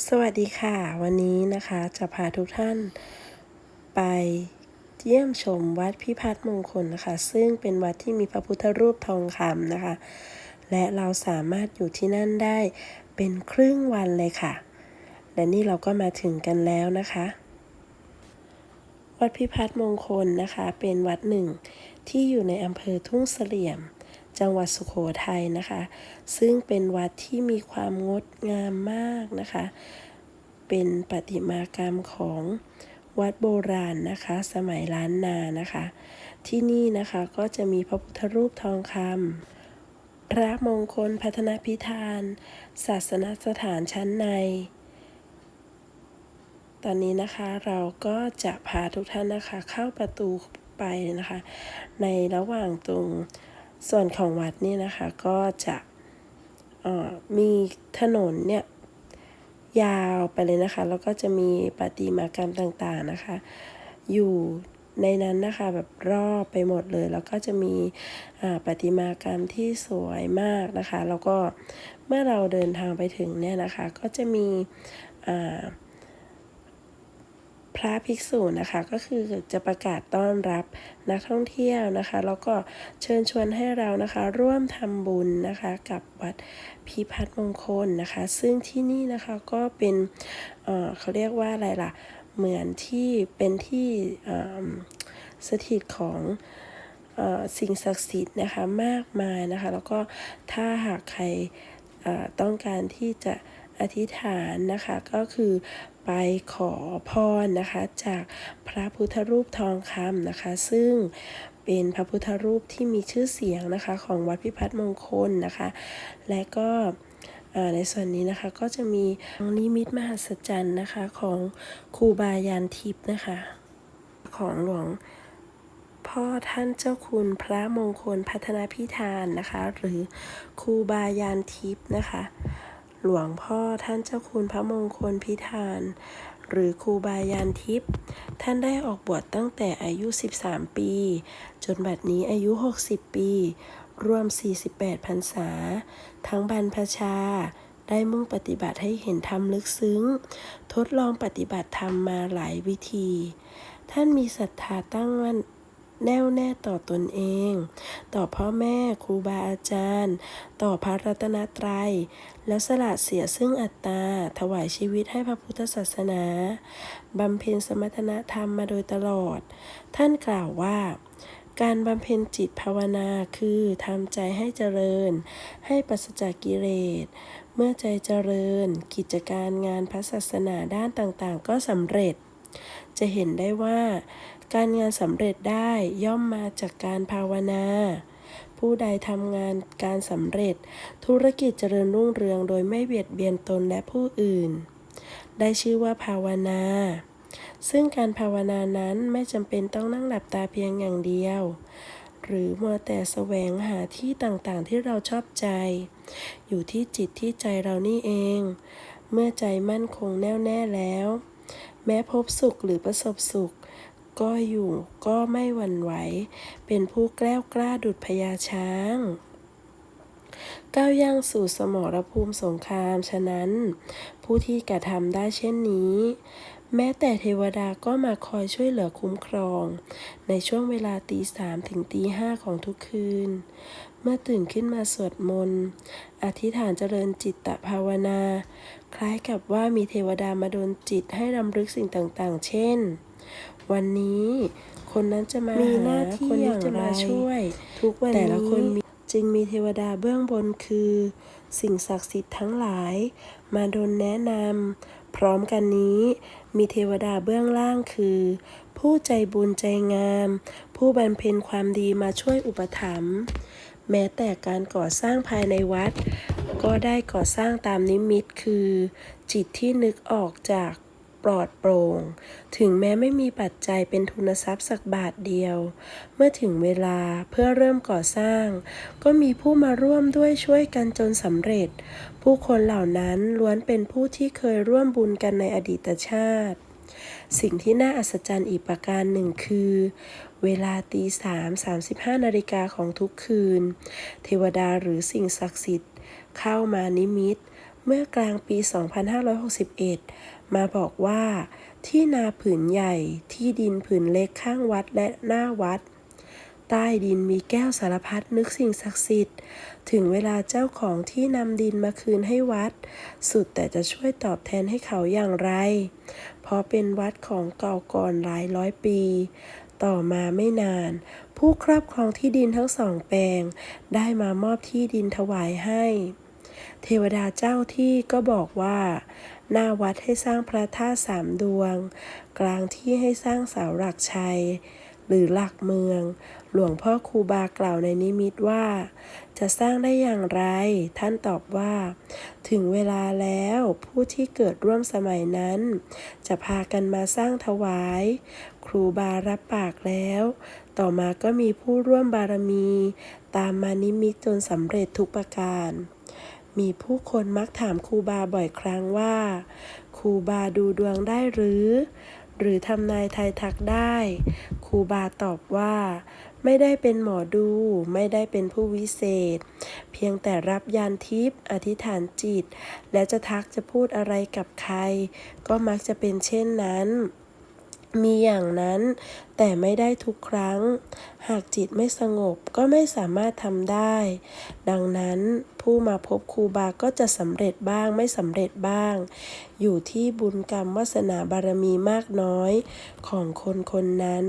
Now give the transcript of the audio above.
สวัสดีค่ะ วันนี้นะคะจะพาทุกท่านไปเยี่ยมชมวัดพิพัฒน์มงคลนะคะ ซึ่งเป็นวัดที่มีพระพุทธรูปทองคำนะคะ และเราสามารถอยู่ที่นั่นได้เป็นครึ่งวันเลยค่ะ และนี่เราก็มาถึงกันแล้วนะคะ วัดพิพัฒน์มงคลนะคะ เป็นวัดหนึ่งที่อยู่ในอำเภอทุ่งเสลี่ยม จังหวัดสุขโขทัยนะคะ ซึ่งเป็นวัดที่มีความงดงามมากนะคะ เป็นประติมากรรมของวัดโบราณนะคะ สมัยล้านนานะคะ ที่นี่นะคะก็จะมีพระพุทธรูปทองคำพระมงคลพัฒนาพิธาน ศาสนสถานชั้นใน ตอนนี้นะคะเราก็จะพาทุกท่านนะคะเข้าประตูไปนะคะ ในระหว่างตรง ส่วนของวัดนี่นะคะก็จะมีถนนเนี่ยยาวไปเลยนะคะ แล้วก็จะมีประติมากรรมต่างๆนะคะ อยู่ในนั้นนะคะแบบรอบไปหมดเลย แล้วก็จะมีประติมากรรมที่สวยมากนะคะ แล้วก็เมื่อเราเดินทางไปถึงเนี่ยนะคะ ก็จะมีอ่า พระภิกษุนะคะก็คือจะประกาศต้อนรับนักท่องเที่ยวนะคะ แล้วก็เชิญชวนให้เรานะคะ ร่วมทำบุญนะคะกับวัดพิพัฒน์มงคลนะคะ ซึ่งที่นี่นะคะก็เป็นเเขาเรียกว่าอะไรล่ะ เหมือนที่เป็นที่สถิตของอสิ่งศักดิ์สิทธิ์นะคะมากมายนะคะ แล้วก็ถ้าหากใครต้องการที่จะอธิษฐานนะคะก็คือ ไปขอพรนะคะ จากพระพุทธรูปทองคำนะคะ ซึ่งเป็นพระพุทธรูปที่มีชื่อเสียงนะคะของวัดพิพัฒน์มงคลนะคะ และก็ในส่วนนี้นะคะก็จะมีนิมิตมหัศจรรย์นะคะของครูบายานทิพย์นะคะ ของหลวงพ่อท่านเจ้าคุณพระมงคลพัฒนาพิธานนะคะ หรือครูบายานทิพย์นะคะ หลวงพ่อท่านเจ้าคุณพระมงคลพิธาน หรือครูบายานทิพย์ท่านได้ออกบวชตั้งแต่อายุ 13 ปี จนบัดนี้อายุ 60 ปี รวม 48 พรรษา ทั้งบรรพชาได้มุ่งปฏิบัติให้เห็นธรรมลึกซึ้ง ทดลองปฏิบัติธรรมมาหลายวิธี ท่านมีศรัทธาตั้งมั่น แน่วแน่ต่อตนเอง ต่อพ่อแม่ครูบาอาจารย์ ต่อพระรัตนตรัย แล้วสละเสียซึ่งอัตตา ถวายชีวิตให้พระพุทธศาสนาบำเพ็ญสมถนธรรมมาโดยตลอด ท่านกล่าวว่าการบำเพ็ญจิตภาวนาคือทำใจให้เจริญ ให้ปราศจากกิเลส เมื่อใจเจริญ กิจการงานพระศาสนาด้านต่างๆ ก็สำเร็จ จะเห็นได้ว่า การงานสำเร็จได้ย่อมมาจากการภาวนา ผู้ใดทำงานการสำเร็จ ธุรกิจเจริญรุ่งเรืองโดยไม่เบียดเบียนตนและผู้อื่น ได้ชื่อว่าภาวนา ซึ่งการภาวนานั้นไม่จำเป็นต้องนั่งหลับตาเพียงอย่างเดียว หรือมัวแต่แสวงหาที่ต่างๆที่เราชอบใจ อยู่ที่จิตที่ใจเรานี่เอง เมื่อใจมั่นคงแน่วแน่แล้ว แม้พบสุขหรือประสบสุข ก็อยู่ก็ไม่หวั่นไหว เป็นผู้แกล้วกล้าดุจพญาช้างก้าวย่างสู่สมรภูมิสงคราม ฉะนั้น ผู้ที่กระทำได้เช่นนี้ แม้แต่เทวดาก็มาคอยช่วยเหลือคุ้มครอง ในช่วงเวลาตีสามถึงตีห้าของทุกคืน เมื่อตื่นขึ้นมาสวดมนต์ อธิษฐานเจริญจิตตภาวนา คล้ายกับว่ามีเทวดามาดลจิตให้รำลึกสิ่งต่างๆ เช่น วันนี้ คนนั้นจะมามีหน้าที่คนนี้จะมาช่วย ทุกวันแต่ละคนมีจึงมีเทวดาเบื้องบนคือ สิ่งศักดิ์สิทธิ์ทั้งหลาย มาดลแนะนำพร้อมกันนี้ มีเทวดาเบื้องล่างคือ ผู้ใจบุญใจงาม ผู้บำเพ็ญความดีมาช่วยอุปถัมภ์แม้แต่การก่อสร้างภายในวัด ก็ได้ก่อสร้างตามนิมิตคือ จิตที่นึกออกจาก ปลอดโปร่ง ถึงแม้ไม่มีปัจจัยเป็นทุนทรัพย์สักบาทเดียว เมื่อถึงเวลาเพื่อเริ่มก่อสร้าง ก็มีผู้มาร่วมด้วยช่วยกันจนสำเร็จ ผู้คนเหล่านั้นล้วนเป็นผู้ที่เคยร่วมบุญกันในอดีตชาติ สิ่งที่น่าอัศจรรย์อีกประการหนึ่งคือ เวลาตีสามสามสิบห้านาฬิกาของทุกคืน เทวดาหรือสิ่งศักดิ์สิทธิ์ เข้ามานิมิต เมื่อกลางปี 2561 มาบอกว่า ที่นาผืนใหญ่ที่ดินผืนเล็กข้างวัดและหน้าวัด ใต้ดินมีแก้วสารพัดนึกสิ่งศักดิ์สิทธิ์ ถึงเวลาเจ้าของที่นำดินมาคืนให้วัด สุดแต่จะช่วยตอบแทนให้เขาอย่างไร เพราะเป็นวัดของเก่าก่อนหลายร้อยปี ต่อมาไม่นาน ผู้ครอบครองที่ดินทั้งสองแปลง ได้มามอบที่ดินถวายให้ เทวดาเจ้าที่ก็บอกว่า หน้าวัดให้สร้างพระธาตุสามดวง กลางที่ให้สร้างเสาหลักชัย หรือหลักเมือง หลวงพ่อครูบากล่าวในนิมิตว่า จะสร้างได้อย่างไร ท่านตอบว่า ถึงเวลาแล้วผู้ที่เกิดร่วมสมัยนั้น จะพากันมาสร้างถวาย ครูบารับปากแล้ว ต่อมาก็มีผู้ร่วมบารมี ตามมานิมิตจนสำเร็จทุกประการ มีผู้คนมักถามครูบาบ่อยครั้งว่า ครูบาดูดวงได้หรือ หรือทำนายทายทักได้ ครูบาตอบว่า ไม่ได้เป็นหมอดู ไม่ได้เป็นผู้วิเศษ เพียงแต่รับยานทิพย์อธิษฐานจิต และจะทักจะพูดอะไรกับใคร ก็มักจะเป็นเช่นนั้น มีอย่างนั้น แต่ไม่ได้ทุกครั้ง หากจิตไม่สงบก็ไม่สามารถทำได้ ดังนั้นผู้มาพบครูบาก็จะสำเร็จบ้างไม่สำเร็จบ้าง อยู่ที่บุญกรรมวาสนาบารมีมากน้อยของคนคนนั้น